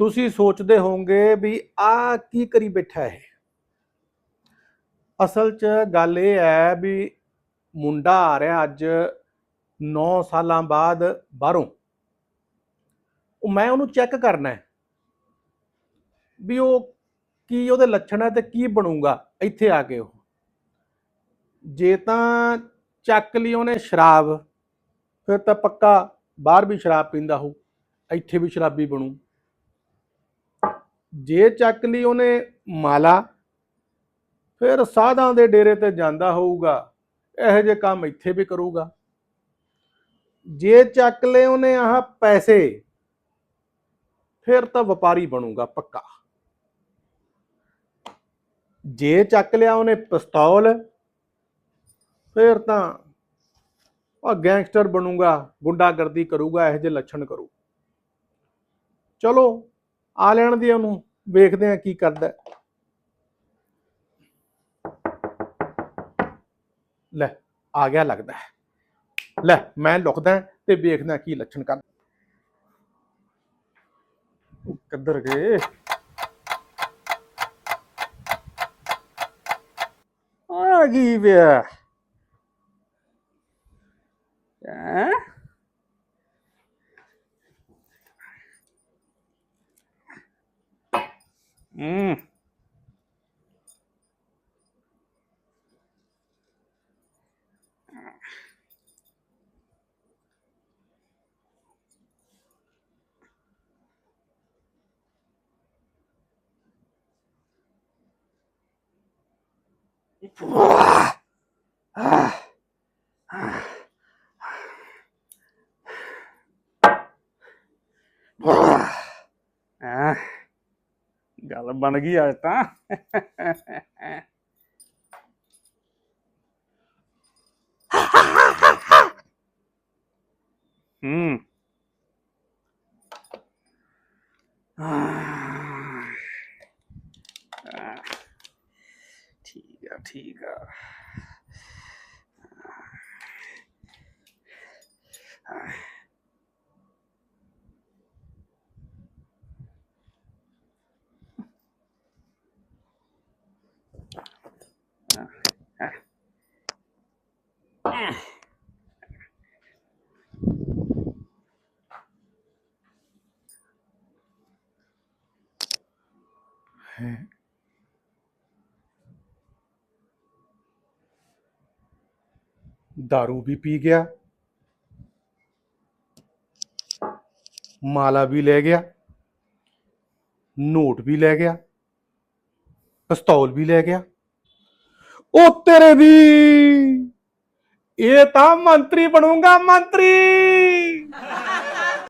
ਤੁਸੀਂ ਸੋਚਦੇ ਹੋਵੋਗੇ ਵੀ ਆ ਕੀ ਕਰੀ ਬੈਠਾ ਹੈ ਅਸਲ 'ਚ ਗੱਲ ਇਹ ਹੈ ਵੀ ਮੁੰਡਾ ਆ ਰਿਹਾ ਅੱਜ 9 ਸਾਲਾਂ ਬਾਅਦ ਬਾਹਰੋਂ। ਉਹ ਮੈਂ ਉਹਨੂੰ ਚੈੱਕ ਕਰਨਾ ਹੈ ਵੀ ਉਹ ਕੀ ਉਹਦੇ ਲੱਛਣ ਹੈ ਤੇ ਕੀ ਬਣੂਗਾ ਇੱਥੇ ਆ ਕੇ ਉਹ। ਜੇ ਤਾਂ ਚੱਕ ਲਈ ਉਹਨੇ ਸ਼ਰਾਬ, ਫਿਰ ਤਾਂ ਪੱਕਾ ਬਾਹਰ ਵੀ ਸ਼ਰਾਬ ਪੀਂਦਾ ਹੋਊ, ਇੱਥੇ ਵੀ ਸ਼ਰਾਬੀ ਬਣੂ। ਜੇ ਚੱਕ ਲਈ ਉਹਨੇ ਮਾਲਾ, ਫਿਰ ਸਾਧਾਂ ਦੇ ਡੇਰੇ ਤੇ ਜਾਂਦਾ ਹੋਊਗਾ, ਇਹੋ ਜਿਹੇ ਕੰਮ ਇੱਥੇ ਵੀ ਕਰੂਗਾ। ਜੇ ਚੱਕ ਲਏ ਉਹਨੇ ਆਹ ਪੈਸੇ, ਫਿਰ ਤਾਂ ਵਪਾਰੀ ਬਣੂਗਾ ਪੱਕਾ। ਜੇ ਚੱਕ ਲਿਆ ਉਹਨੇ ਪਿਸਤੌਲ, ਫਿਰ ਤਾਂ ਉਹ ਗੈਂਗਸਟਰ ਬਣੂਗਾ, ਗੁੰਡਾਗਰਦੀ ਕਰੂਗਾ, ਇਹੋ ਜਿਹੇ ਲੱਛਣ ਕਰੂ। ਚਲੋ ਆ ਲੈਣ ਦੀ ਉਹਨੂੰ, ਵੇਖਦੇ ਆ ਕੀ ਕਰਦਾ ਲੈ, ਆ ਗਿਆ ਲੱਗਦਾ ਲੈ, ਮੈਂ ਲੁਕਦਾ ਤੇ ਵੇਖਦਾ ਕੀ ਲੱਛਣ ਕਰ ਕਿੱਧਰ ਗਏ? ਆ ਗਈ ਵਿਆ ਹੈਂ ਹੂੰ ਹੈਂ ਗੱਲ ਬਣ ਗਈ ਅੱਜ ਤਾਂ। ਹੂੰ। ਠੀਕ ਆ ਠੀਕ ਆ। दारू ਵੀ ਪੀ ਗਿਆ ਮਾਲਾ ਵੀ ਲੈ ਗਿਆ ਨੋਟ ਵੀ ਲੈ ਗਿਆ ਪਿਸਤੌਲ ਵੀ ਲੈ ਗਿਆ ਉਹ ਤੇਰੇ ਦੀ ਇਹ ਤਾਂ ਮੰਤਰੀ ਬਣੂਗਾ ਮੰਤਰੀ।